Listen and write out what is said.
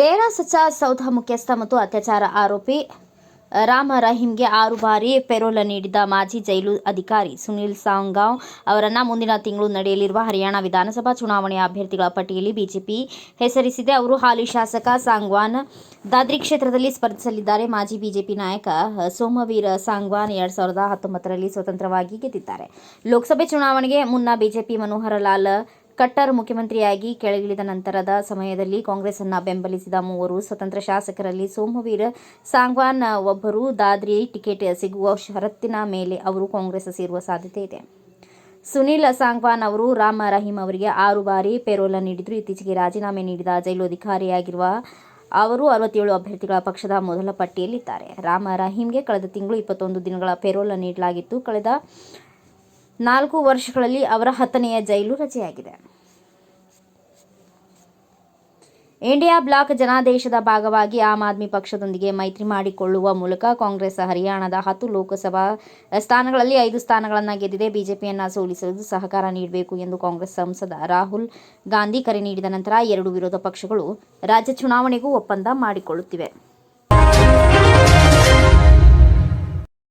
ಸೌಧ ಮುಖ್ಯಸ್ಥ ಮತ್ತು ಅತ್ಯಾಚಾರ ಆರೋಪಿ ರಾಮ ರಹೀಂಗೆ ಆರು ಬಾರಿ ಪೆರೋಲ ನೀಡಿದ ಮಾಜಿ ಜೈಲು ಅಧಿಕಾರಿ ಸುನಿಲ್ ಸಾಂಗಾಂವ್ ಅವರನ್ನ ಮುಂದಿನ ತಿಂಗಳು ನಡೆಯಲಿರುವ ಹರಿಯಾಣ ವಿಧಾನಸಭಾ ಚುನಾವಣೆಯ ಅಭ್ಯರ್ಥಿಗಳ ಪಟ್ಟಿಯಲ್ಲಿ ಬಿಜೆಪಿ ಹೆಸರಿಸಿದೆ. ಅವರು ಹಾಲಿ ಶಾಸಕ ಸಾಂಗ್ವಾನ್ ದಾದ್ರಿ ಕ್ಷೇತ್ರದಲ್ಲಿ ಸ್ಪರ್ಧಿಸಲಿದ್ದಾರೆ. ಮಾಜಿ ಬಿಜೆಪಿ ನಾಯಕ ಸೋಮವೀರ್ ಸಾಂಗ್ವಾನ್ ಎರಡ್ ಸಾವಿರದ ಹತ್ತೊಂಬತ್ತರಲ್ಲಿ ಸ್ವತಂತ್ರವಾಗಿ ಗೆದ್ದಿದ್ದಾರೆ. ಲೋಕಸಭೆ ಚುನಾವಣೆಗೆ ಮುನ್ನ ಬಿಜೆಪಿ ಮನೋಹರ್ ಲಾಲ್ ಕಟ್ಟರ್ ಮುಖ್ಯಮಂತ್ರಿಯಾಗಿ ಕೆಳಗಿಳಿದ ನಂತರದ ಸಮಯದಲ್ಲಿ ಕಾಂಗ್ರೆಸ್ ಅನ್ನು ಬೆಂಬಲಿಸಿದ ಮೂವರು ಸ್ವತಂತ್ರ ಶಾಸಕರಲ್ಲಿ ಸೋಮವೀರ ಸಾಂಗ್ವಾನ್ ಒಬ್ಬರು, ದಾದ್ರಿ ಟಿಕೆಟ್ ಸಿಗುವ ಷರತ್ತಿನ ಮೇಲೆ ಅವರು ಕಾಂಗ್ರೆಸ್ ಸೇರುವ ಸಾಧ್ಯತೆ ಇದೆ. ಸುನಿಲ್ ಸಾಂಗ್ವಾನ್ ಅವರು ರಾಮ ರಹೀಂ ಅವರಿಗೆ ಆರು ಬಾರಿ ಪೆರೋಲ್ ನೀಡಿದ್ರು. ಇತ್ತೀಚೆಗೆ ರಾಜೀನಾಮೆ ನೀಡಿದ ಜೈಲು ಅಧಿಕಾರಿಯಾಗಿರುವ ಅವರು ಅರವತ್ತೇಳು ಅಭ್ಯರ್ಥಿಗಳ ಪಕ್ಷದ ಮೊದಲ ಪಟ್ಟಿಯಲ್ಲಿದ್ದಾರೆ. ರಾಮ ರಹೀಂಗೆ ಕಳೆದ ತಿಂಗಳು ಇಪ್ಪತ್ತೊಂದು ದಿನಗಳ ಪೆರೋಲ್ ನೀಡಲಾಗಿತ್ತು. ಕಳೆದ ನಾಲ್ಕು ವರ್ಷಗಳಲ್ಲಿ ಅವರ ಹತ್ತನೆಯ ಜೈಲು ರಜೆಯಾಗಿದೆ. ಇಂಡಿಯಾ ಬ್ಲಾಕ್ ಜನಾದೇಶದ ಭಾಗವಾಗಿ ಆಮ್ ಆದ್ಮಿ ಪಕ್ಷದೊಂದಿಗೆ ಮೈತ್ರಿ ಮಾಡಿಕೊಳ್ಳುವ ಮೂಲಕ ಕಾಂಗ್ರೆಸ್ ಹರಿಯಾಣದ ಹತ್ತು ಲೋಕಸಭಾ ಸ್ಥಾನಗಳಲ್ಲಿ ಐದು ಸ್ಥಾನಗಳನ್ನು ಗೆದ್ದಿದೆ. ಬಿಜೆಪಿಯನ್ನು ಸೋಲಿಸಲು ಸಹಕಾರ ನೀಡಬೇಕು ಎಂದು ಕಾಂಗ್ರೆಸ್ ಸಂಸದ ರಾಹುಲ್ ಗಾಂಧಿ ಕರೆ ನೀಡಿದ ನಂತರ ಎರಡು ವಿರೋಧ ಪಕ್ಷಗಳು ರಾಜ್ಯ ಚುನಾವಣೆಗೂ ಒಪ್ಪಂದ ಮಾಡಿಕೊಳ್ಳುತ್ತಿವೆ.